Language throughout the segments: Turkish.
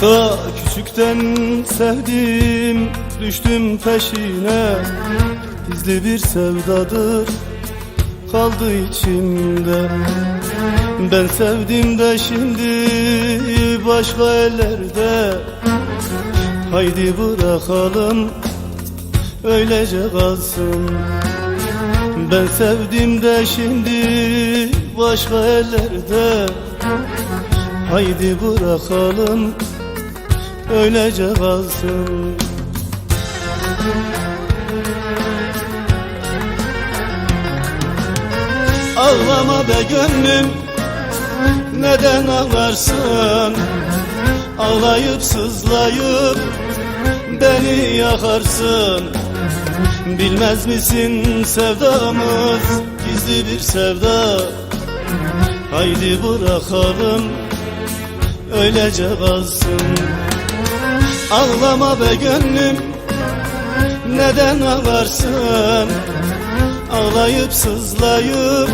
Ta küçükten sevdim düştüm peşine. Gizli bir sevdadır kaldı içimde. Ben sevdim de şimdi başka ellerde. Haydi bırakalım öylece kalsın. Ben sevdim de şimdi başka ellerde. Haydi bırakalım öylece kalsın Ağlama be gönlüm neden ağlarsın? Ağlayıp sızlayıp beni yakarsın. Bilmez misin sevdamız gizli bir sevda? Haydi bırakalım öylece kalsın Ağlama be gönlüm neden ağlarsın? Ağlayıp sızlayıp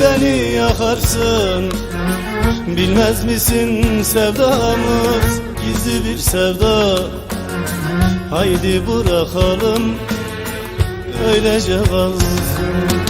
beni yakarsın. Bilmez misin sevdamız gizli bir sevda? Haydi bırakalım öylece kalsın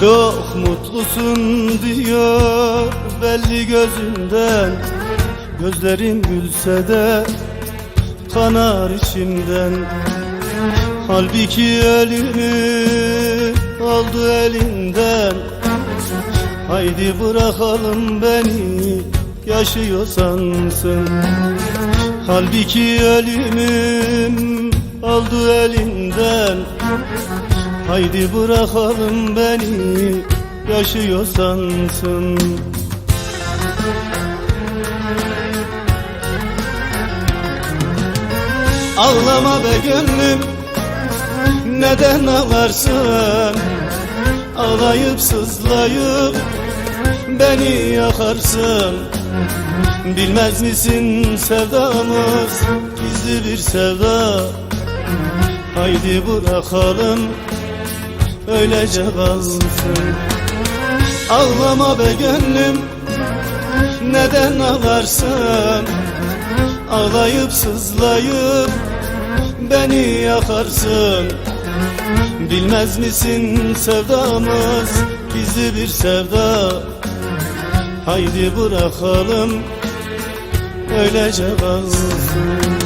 Çok mutlusun diyor belli gözünden. Gözlerin gülse de kanar içimden. Halbuki elimi aldı elinden. Haydi bırakalım beni yaşıyor sansın Halbuki ölümüm aldı elinden Haydi bırakalım beni yaşıyor sansın. Ağlama be gönlüm neden ağlarsın? Ağlayıp sızlayıp beni yakarsın. Bilmez misin sevdamız gizli bir sevda? Haydi bırakalım öylece kalsın Ağlama be gönlüm neden ağlarsın? Ağlayıp sızlayıp beni yakarsın. Bilmez misin sevdamız gizli bir sevda? Haydi bırakalım öylece kalsın